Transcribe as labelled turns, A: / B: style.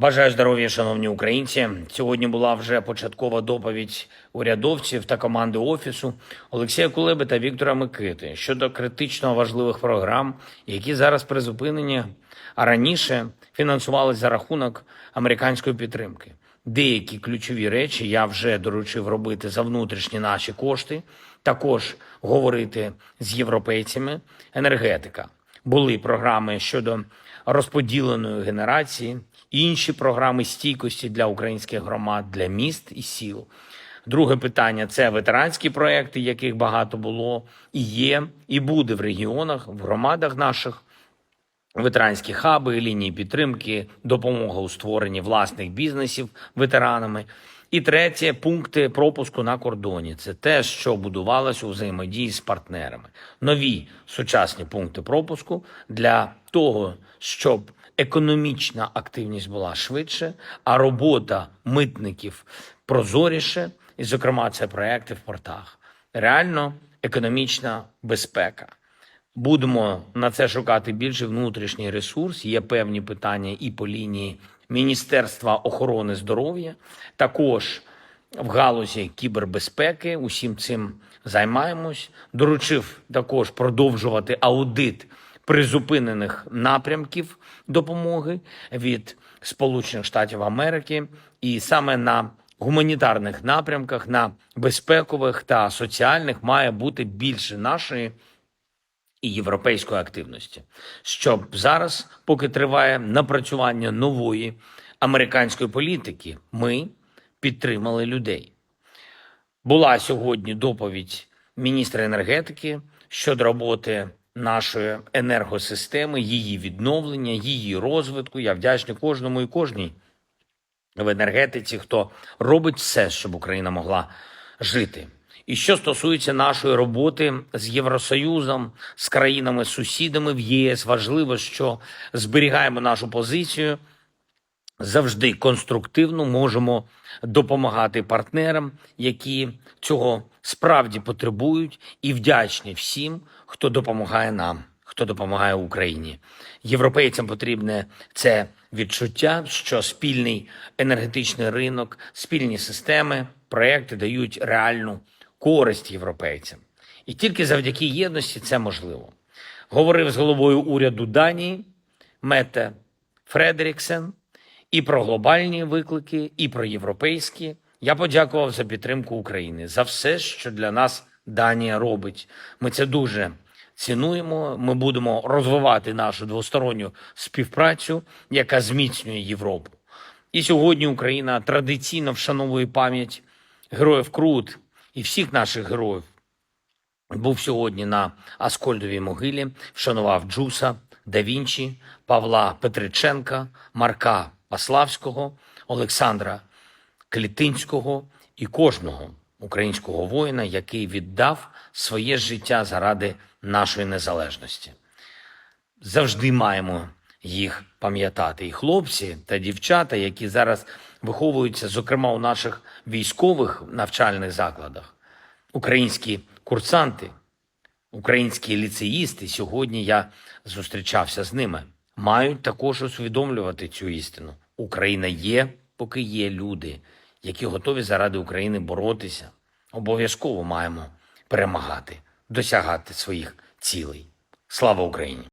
A: Бажаю здоров'я, шановні українці. Сьогодні була вже початкова доповідь урядовців та команди офісу Олексія Кулеби та Віктора Микити щодо критично важливих програм, які зараз призупинені, а раніше фінансувались за рахунок американської підтримки. Деякі ключові речі я вже доручив робити за внутрішні наші кошти, також говорити з європейцями. Енергетика були програми щодо розподіленої генерації, інші програми стійкості для українських громад, для міст і сіл. Друге питання це ветеранські проекти, яких багато було і є, і буде в регіонах, в громадах наших. Ветеранські хаби, лінії підтримки, допомога у створенні власних бізнесів ветеранами. І третє пункти пропуску на кордоні. Це те, що будувалось у взаємодії з партнерами. Нові сучасні пункти пропуску для того, щоб економічна активність була швидше, а робота митників прозоріше. І, зокрема, це проекти в портах. Реально економічна безпека. Будемо на це шукати більше внутрішній ресурс. Є певні питання і по лінії Міністерства охорони здоров'я, також в галузі кібербезпеки. Усім цим займаємось. Доручив також продовжувати аудит призупинених напрямків допомоги від Сполучених Штатів Америки, і саме на гуманітарних напрямках, на безпекових та соціальних має бути більше нашої і європейської активності, щоб зараз, поки триває напрацювання нової американської політики, ми підтримали людей. Була сьогодні доповідь міністра енергетики щодо роботи нашої енергосистеми, її відновлення, її розвитку. Я вдячний кожному і кожній в енергетиці, хто робить все, щоб Україна могла жити. І що стосується нашої роботи з Євросоюзом, з країнами-сусідами в ЄС, важливо, що зберігаємо нашу позицію завжди конструктивно можемо допомагати партнерам, які цього справді потребують, і вдячні всім, хто допомагає нам, хто допомагає Україні. Європейцям потрібне це відчуття, що спільний енергетичний ринок, спільні системи, проекти дають реальну користь європейцям. І тільки завдяки єдності це можливо. Говорив з головою уряду Данії Мете Фредеріксен і про глобальні виклики, і про європейські. Я подякував за підтримку України за все, що для нас Данія робить. Ми це дуже цінуємо. Ми будемо розвивати нашу двосторонню співпрацю, яка зміцнює Європу. І сьогодні Україна традиційно вшановує пам'ять героїв Крут і всіх наших героїв. Був сьогодні на Аскольдовій могилі, вшанував Джуса, Да Вінчі, Павла Петриченка, Марка Паславського, Олександра Клітинського і кожного українського воїна, який віддав своє життя заради нашої незалежності. Завжди маємо їх пам'ятати. І хлопці та дівчата, які зараз виховуються, зокрема у наших військових навчальних закладах, українські курсанти, українські ліцеїсти. Сьогодні я зустрічався з ними. Мають також усвідомлювати цю істину. Україна є, поки є люди, які готові заради України боротися. Обов'язково маємо перемагати, досягати своїх цілей. Слава Україні!